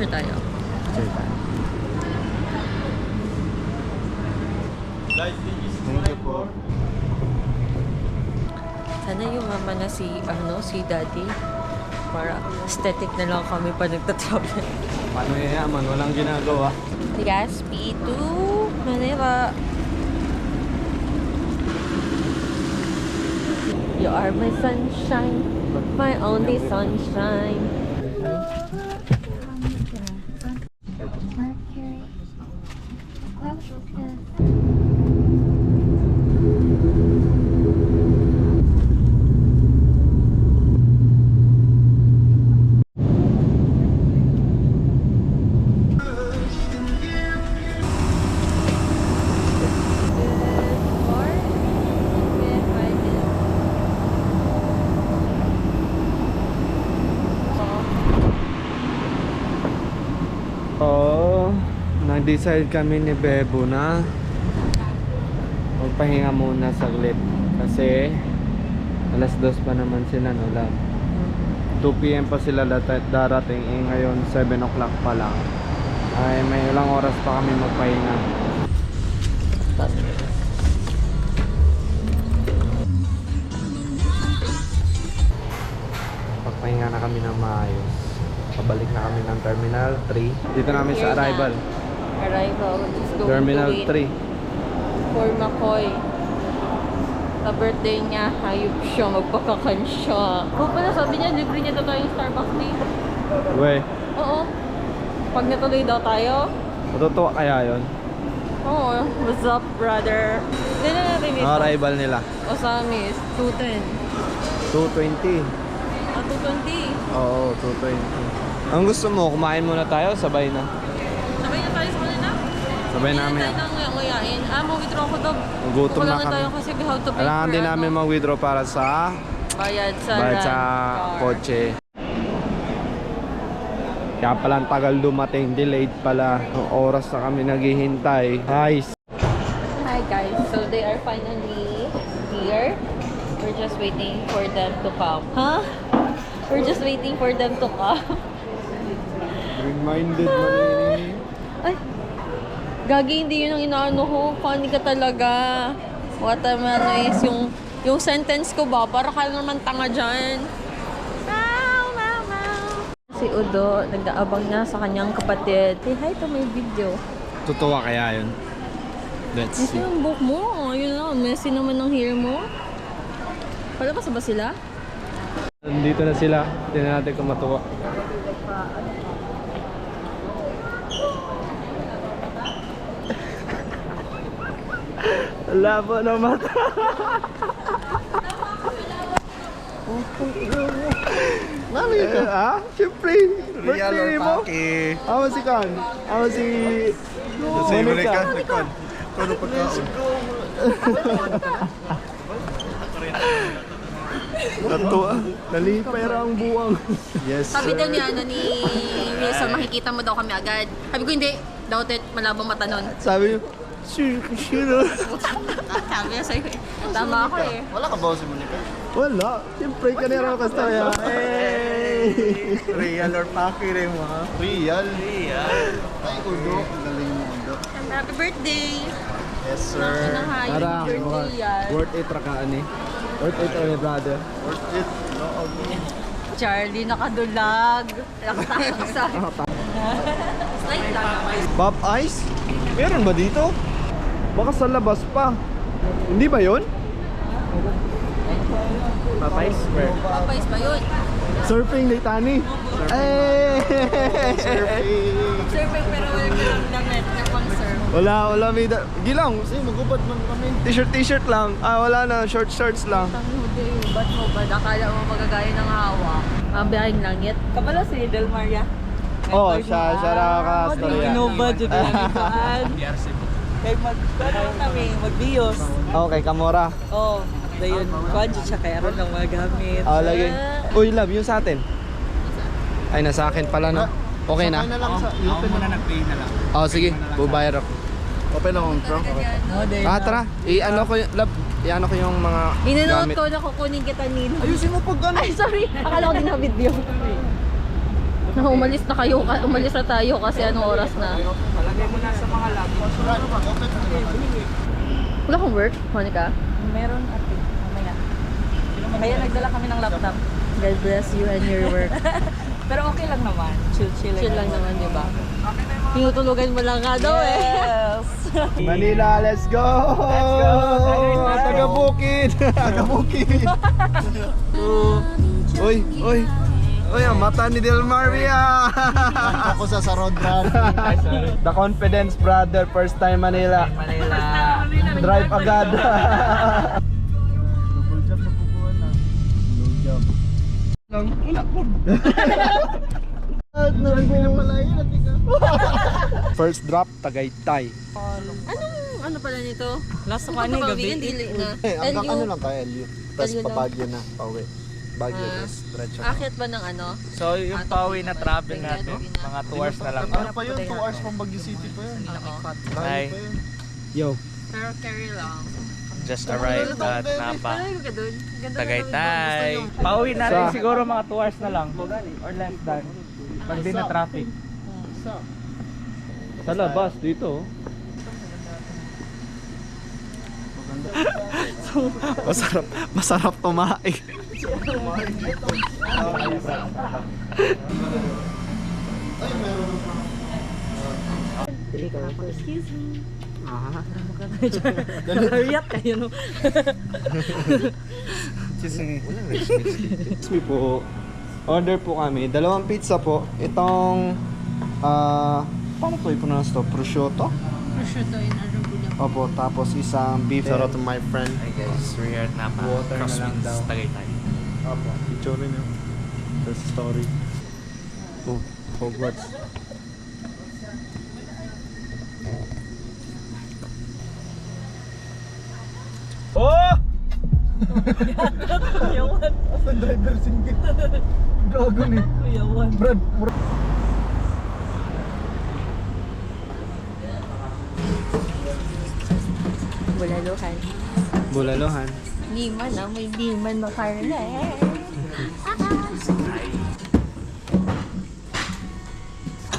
Picture tayo. Thank you po. Sana yung mama na si, ano, si daddy. Para aesthetic na lang kami pa nagtatravel. Paano yayaman? Walang ginagawa. Legazpi to Manila. You are my sunshine, my only sunshine. Nag-decide kami ni Bebo na magpahinga muna saglit. Kasi alas dos pa naman sila no lab. 2pm pa sila darating eh ngayon 7 o'clock pa lang. Ay may ilang oras pa kami magpahinga. Pagpahinga na kami ng maayos. Pabalik na kami ng Terminal 3. Dito namin sa arrival. Arrival is going Terminal to wait 3. for McCoy. Sa birthday niya, hayop siya, magpakakan siya. Oo pala, sabi niya, libre niya daw tayo yung Starbucks date. We, Oo. Pag natuloy daw tayo, matutuwa kaya yon? oo, what's up, brother? Hindi na natin ito. Ang arrival nila. Osamis, 210. 220. Ah, 220. Oo, 220. Ang gusto mo, kumain muna tayo, sabay na. Sabay na tayo sa kanina? Sabay Hindi namin. na tayo nang nguyain. Ah, mag-withdraw ko daw. Gutom na kami. tayo kasi we have to pay Kailangan din ano, namin mag-withdraw para sa bayad sa, bayad sa kotse. Kaya pala ang tagal dumating, delayed pala. Ang oras na kami naghihintay. Guys, Hi guys, so they are finally here. We're just waiting for them to come. Huh? We're just waiting for them to come. reminded mo ni... Ay, gagi, hindi yun ang inaano ko. Funny ka talaga. What a man is yung, yung sentence ko ba? Para ka naman tanga dyan. Si Udo, nag-aabang na sa kanyang kapatid. Say hi to my video. Totoo kaya yun? Let's Messy ang buhok mo. Yun lang, messy naman ang hair mo. Palabas na ba sila? Nandito na sila. Tingnan natin kung matuwa. Labo na mata. Mami ka? Ah, siyempre. Birthday mo. Ama si Kan. Ama si... Monica. Kono pagkaon. Natuwa. Nalipay ra ang buwang. Yes, Sabi daw ni ano ni Wilson, makikita mo daw kami agad. Sabi ko hindi, tet malabang mata nun. Sabi niyo, sure, sure. Sabi niya sa'yo eh. Tama ako eh. Wala ka ba si Monica? Wala. Siyempre, kanina ka sa ya. Hey! Real or paki rin mo ha? Real. Real. Ay, Udo. Ang galing mo, Udo. Happy birthday! Yes, Sir. Tara, birthday yan. worth it ra ka ani. Worth it ra ni brother. Worth it. No, okay. Charlie nakadulag. Nakatasa. Slide lang. Pop Ice? Meron ba dito? Baka sa labas pa. Hindi ba yun? Pop Ice? Where? Papais ba yun? Surfing Litani. Eh! Surfing pero walang damit na pang surf. Wala, wala may da- Gilang, Kasi magubad man kami. t-shirt t-shirt lang. Ah, wala na, short shorts lang. Tangude, ba't mo ba? Akala mo magagaya ng hawa. Mabiyahing langit. Kapala si Del Maria. Oh, siya, siya ra ka storya. Innova dyan lang ituan. Kay mag, ano kami, magbiyos. Okay, Kamora. Oh, dayon, dyan siya kaya ron lang magamit. Ah, lagi. Uy, love, yung sa atin. Ay, nasa akin pala, no? Okay na? Na lang sa... Open na nag-pay na lang. Oh, sige. Bubayar ako. Open na kong trunk. Oh, dayon Ah, na. tara. I-ano ko yung, love, i-ano ko yung mga Inanood gamit. ko na kukunin kita nino. Ayusin mo pag ano. Ay, sorry. Akala ko din na video. umalis na kayo, ka- umalis na tayo kasi anong oras na. Mo na sa mga lab. Wala kang work, Monica? Meron ate. Mamaya. Kaya nagdala kami ng laptop. God bless you and your work. Pero okay lang naman. Chill-chill Chill lang naman, di ba? Tinutulugan mo lang nga daw eh. Yes. Manila, let's go! Let's go! Taga Bukid! Taga Bukid! Uy, uy! Uy, ang mata ni Del Maria! Ako sa sa road run. The Confidence Brother, first time Manila. Manila. Drive agad. Lang, natin ka. First drop, Tagaytay. Anong ano pala nito? Last Ano one ba gabi. Hindi na. Eh, hanggang ano lang ka, LU. Tapos papagyo na, pauwi. Bagyo, Ah. tapos diretso na. Akyat ba ng ano? So yung pauwi na travel natin, mga 2 hours na lang. Ano pa yun? 2 hours pang Baguio City pa yun. Oo. Layo Ay. pa yun. Yo. Pero carry lang. Just arrived at Napa. Parang ka dun. Ganda na Tagaytay. Pauwi na rin siguro mga 2 hours na lang. Or less than. Pag di na traffic. Sa labas, dito. masarap, masarap tumae. Excuse me. Ah. Hurry up kayo no. Excuse me po. Order po kami. Dalawang pizza po. Itong, ah, paano to i-pronounce to? Prosciutto? Prosciutto in arugula. Opo, tapos isang beef. Shout out to my friend. We're here at Napa. Water na lang Crosswinds. Tagaytay. Opo, picture rin yun. The story. Oh, Hogwarts. Oh! Ang driver singgit. Gago ni. Brad, Bulaluhan. Bulalohan. Liman ah, may liman na karne.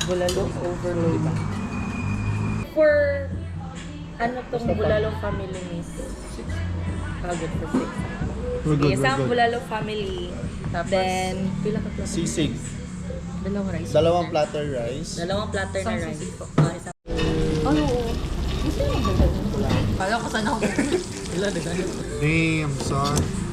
Bulalo overload. For ano tong Bulalo family miss? Pagod for six. We're Sige, isang Bulalo family. Then, pila ka platter? sisig. Dalawang rice. Dalawang platter rice. Dalawang platter na rice. Ah, isang Ano? Gusto mo ba Kala ko sana ako. Damn, son.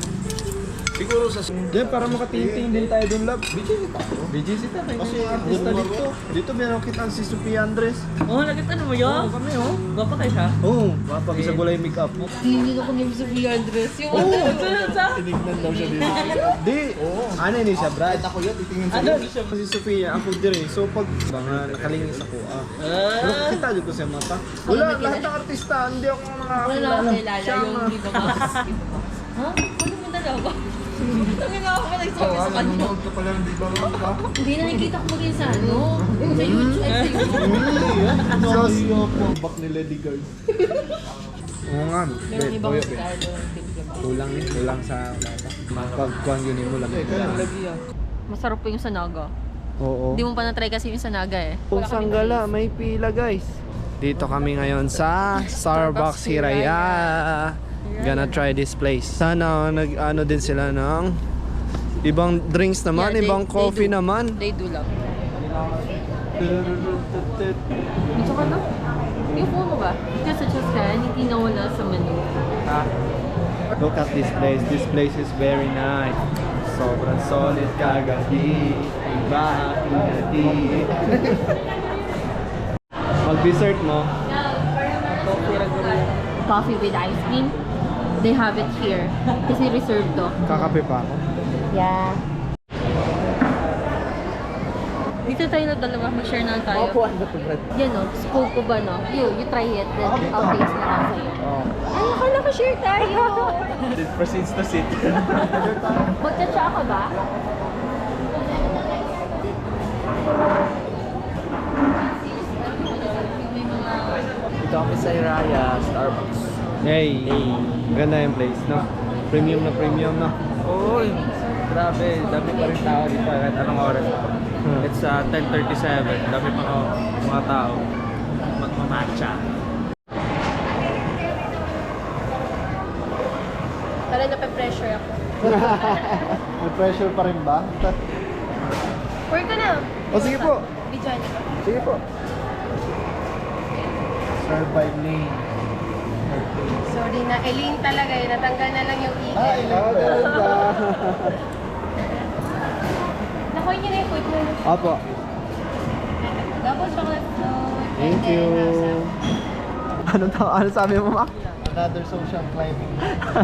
Siguro sa... Diyan, para makatingting din tayo dun, love. BGC tayo. BGC tayo. Kasi Kasi artista dito. Dito meron kitang si Sophia Andres. Oh, nakita mo yun? Oo, kami oh. Gwapa kayo siya? Oo, oh, mapag isa gulay makeup. Hindi ko kung sa Andres. Yung Oo. Tinignan daw siya dito. Di, ano ni siya, Brad? Ako yun, titingin sa Ano? Si Sofia, ako dire. So pag mga nakalingis ako, ah. Pero kita dito sa mata. Wala, lahat ng artista, hindi ako Wala nakakilala. ako kilala yung nga. iba ba? Ha? Ano mo dalawa? Sabi nga ako pa nagsabi sa kanya. ka pala diba ka? Hindi nakikita ko maging sa ano. Sa YouTube. Ay, sa YouTube. Sayo po. Back ni Lady Guard. Oo nga. Meron ibang style doon. diba? Kulang eh, kulang sa. Pag kuhan yun mo lang. Masarap po yung sanaga. Oo. Hindi mo pa na-try kasi yung sanaga eh. Kung sanggala, may pila guys. Dito kami ngayon sa Starbucks Hiraya. Gonna try this place. Sana nag ano din sila ng ibang drinks naman, Yeah, they- ibang they coffee do. naman. They do lang. Gusto ka na? Yung phone mo ba? Kasi just ka, hindi nawala sa menu. Look at this place. This place is very nice. Sobrang solid kagabi. Bakit Mag-dessert mo. Coffee with ice cream. They have it here. Kasi reserved to. Kakape pa ako. Yeah. Dito tayo na dalawa. Mag-share na lang tayo. ano to, Brad? Yan o. School ko ba no? You, you try it. Then I'll taste na lang sa'yo. Oh. Ay, akala ko share tayo. It proceeds to sit. Magtsatsa ka ba? Dito kami sa Hiraya, Starbucks. hey. Ganda yung place, no? Premium na premium, no? Oo, grabe. Dami pa rin tao dito kahit anong oras. It's uh, 10.37. Dami pa ako mga tao. Magmamatcha. Para nape-pressure ako. May pressure pa rin ba? Work ka na. O sige po. Video niyo. Sige po. By Lane. Sorry na, Eileen talaga eh. Natanggal na lang yung Ah, eagle. ilan ba? Nakuha niyo na yung food mo. Opo. Double chocolate float. Thank you. Ano to? Ano sabi mo, Mac? Another social climbing.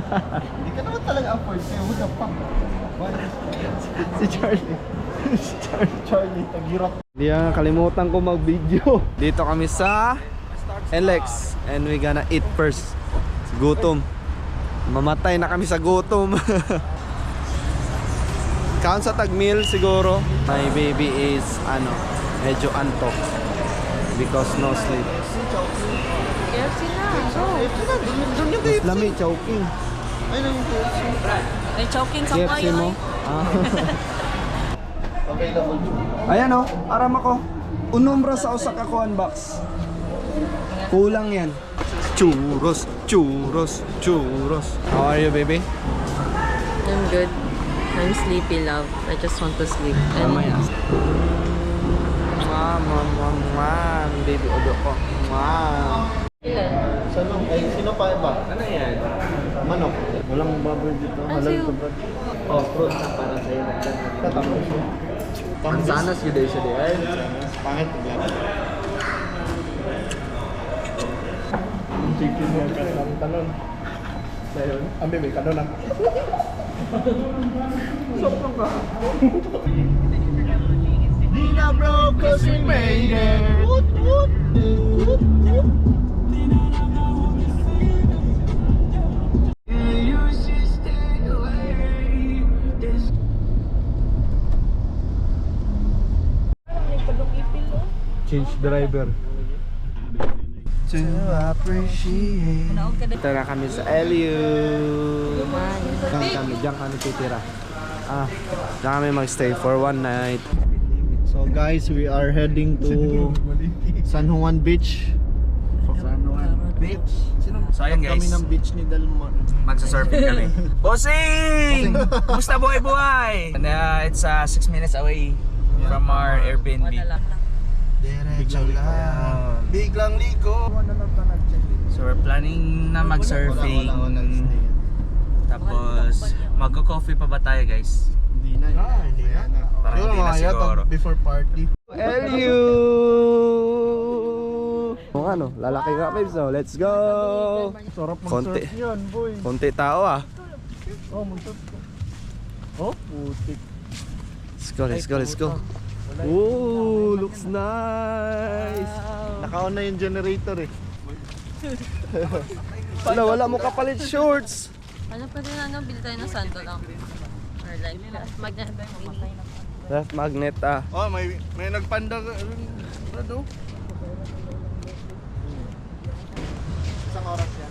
Hindi ka naman talaga afford sa'yo. What the fuck? si Charlie. si Charlie. Charlie, tagirap. Hindi kalimutan ko mag-video. Dito kami sa Alex and we gonna eat first. Gutom. Mamatay na kami sa gutom. Count sa tagmeal siguro. My baby is ano, medyo antok because no sleep. KFC na. Doon yung KFC. Lami choking. Ay, lang yung KFC. May choking sa KFC mo? Ah. Available. Ayan oh, aram ako. Unumbra sa usa ka kuan box. Kulang yan. Churros, churros, churros. How are you, baby? I'm good. I'm sleepy, love. I just want to sleep. Mamaya. Mwah, mwah, mwah, mwah. Baby odo ko. Ilan? Sino? Ay, sino pa ba? Ano yan? Manok. Walang baboy dito. Ano Halal sa'yo? to? Oh, fruit para sa'yo. Tatapos siya. Mansanas yun din siya di ay. Pangit Chicken yung kanon tanon. Dayon, ambi may kanon ang. Sobrang ka. Di na bro, cause we made it. Woot, woot, woot, woot. Change driver. To appreciate. Na kami sa LU. Diyan kami, diyan kami titira. Ah, diyan kami magstay for one night. So guys, we are heading to San Juan Beach. San Juan Beach. So ayun Kami guys, ng beach ni Dalmar. magsa-surfing kami. Bossing! Kumusta buhay buhay? And uh, it's uh, 6 minutes away from our Airbnb. Biglang lang. Biglang liko. So we're planning na mag-surfing. Tapos magko-coffee pa ba tayo guys? Hindi na. Ah, hindi na. Parang hindi na siguro. Before party. LU! Kung ano, lalaki nga babes oh. Let's go! Sarap mag-surf yan, boy. Konti tao ah. Oh, mag-surf. Oh, putik. Let's go, let's go, let's go. Ooh, looks nice. Naka-on na yung generator eh. Wala, wala mo kapalit shorts. Ano pa din ano? Bili tayo ng sando lang. Or like, magnet. Left magnet ah. Oh, may may nagpanda ano? Isang oras yan.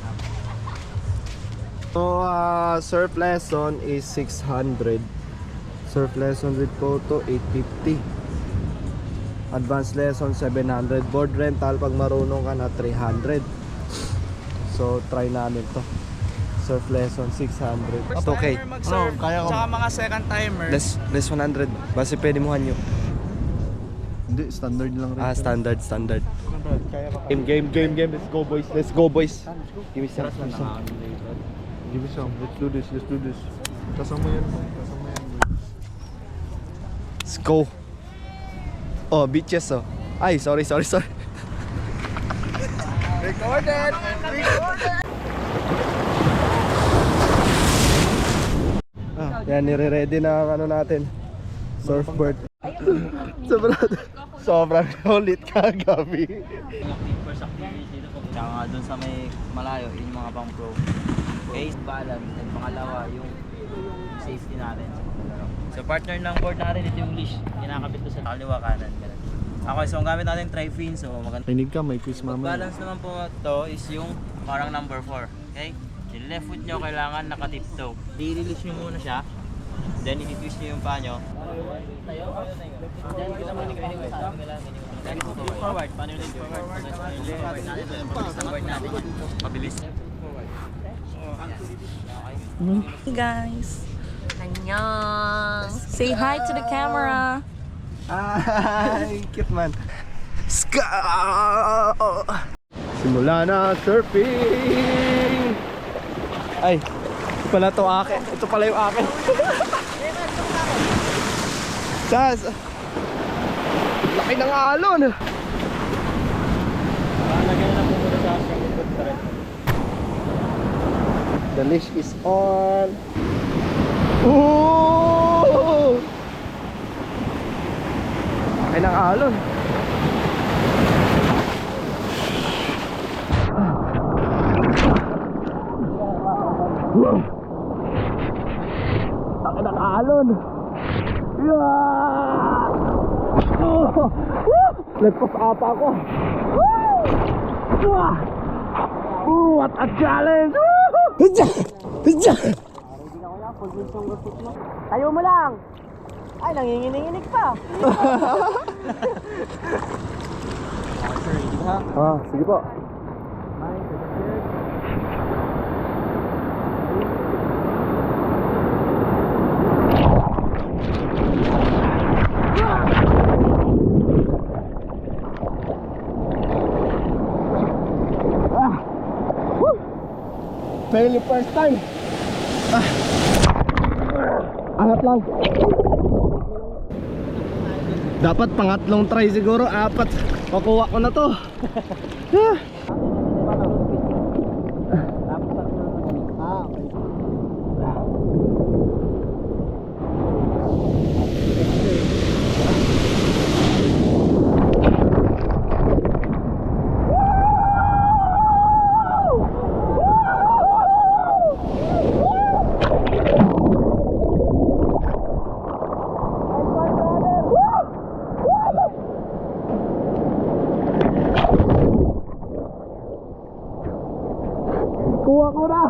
So, uh, surf lesson is 600. Surf lesson with photo, 850. Advanced lesson, 700. Board rental, pag marunong ka na, 300. So, try namin to. Surf lesson, 600. It's okay. Mag-surf. Oh, kaya ko. Tsaka mga second timer. Less, less 100. Base pwede mo hanyo. Hindi, standard lang rin. Ah, standard, standard. Game, game, game, game. Let's go, boys. Let's go, boys. Give me some. Give me some. Give me some. Let's do this. Let's do this. Kasama yan. Kasama yan. boy. Let's go. Oh, beaches oh. Ay, sorry, sorry, sorry. Recorded! Recorded! Ah, yan, nire-ready na ang ano natin. Surfboard. Sobrang, sobrang ulit kagabi. Tsaka nga dun sa may malayo, yun yung mga pang pro. Base balance, and pangalawa yung safety natin. So partner ng board natin, ito yung leash. Kinakabit ko sa kaliwa kanan. Ganun. Okay, so ang gamit natin tri-fin, so maganda. Kinig ka, may quiz Pag balance naman po to is yung parang number 4. Okay? Yung left foot nyo kailangan naka-tiptoe. I-release nyo muna siya. Then, iti-twist nyo yung paa nyo. Then, forward. Paano yung forward? Forward natin. Forward natin. Mabilis. Hey guys. Annyeong. Say hi to the camera. Ay, cute man. Ska! Simula na surfing! Ay, ito pala to akin. Ito pala yung akin. Sas! Laki ng alon! The leash is on. Ooh! Laki ng alon. Laki ng alon. Yeah! Oh! Woo! Lagpas ata ako. Woo! Wah! Ooh, what a challenge! Woo! Hidya! Hidya! Tayo mo lang. Ay, nanginginig pa. Ah, sige po. Ah! Woo! Fairly first time. Angat lang. Dapat pangatlong try siguro, apat. Makuha ko na to. Ah. Kuha ko na!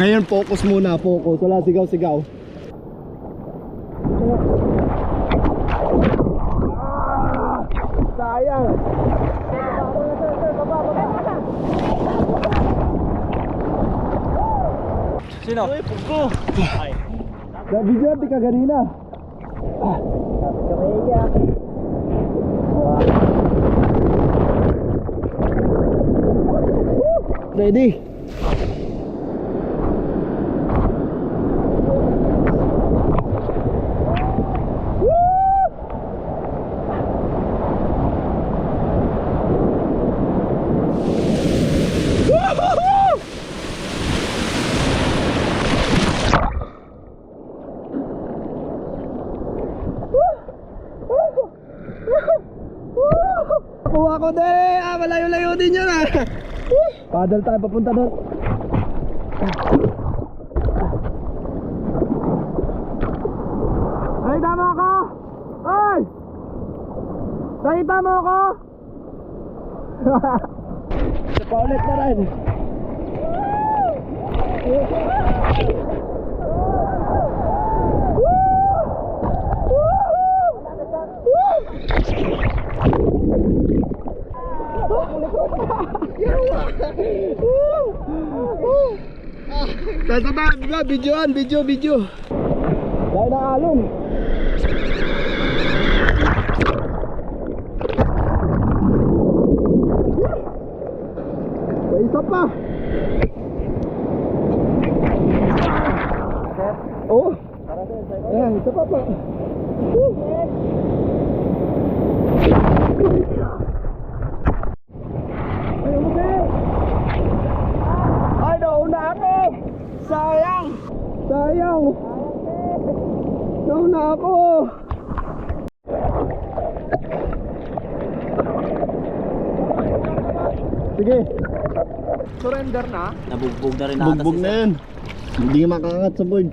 Ngayon focus muna, focus. Wala sigaw-sigaw. Ah! Sayang! Sino? Ay. Nabigyan ka ganina. Ready? Kuha ko din! Ah, malayo-layo din yun ah! Paddle tayo papunta doon. Nakita mo ako? Ay! Nakita mo ako? Isa pa ulit na rin. Nasa tayo, ba? Videoan, video, video. Dahil na alon. May isa pa. Oh. Ayan, isa pa pa. Woo. Ay, umukay. Ay, nauna ako! Sayang! Sayang! Nauna ako! Sige. Surrender na? Nabugbog na rin ata Bugbog si na Sir. yun. Hindi makakangat sa board.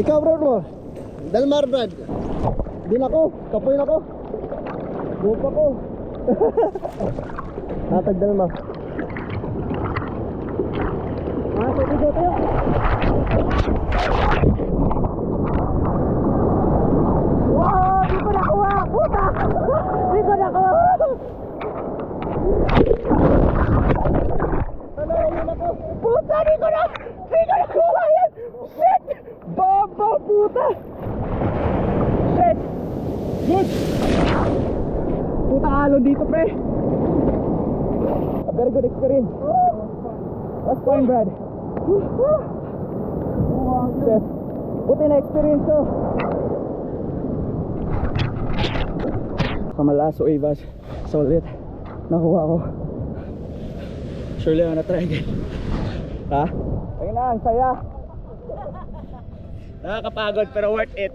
Ikaw bro bro. Dalmar Brad. Din ako. Kapoy na ako. Bupa ko. Natag Dalma. Ah, sige, go tayo. Wow, di ko nakuha. Puta. Di ko nakuha. Ano, yun ako. Puta, di ko na. Di ko nakuha yan. Shit. Baba, puta. Shit. Good. Puta alo dito, pre. A very good experience. That's fine, Brad. Shit. Buti na experience ko. Kamalaso Avas. Solid. Nakuha ko. Surely I'm gonna try again. Ha? Ayun na, ang saya. Nakakapagod pero worth it.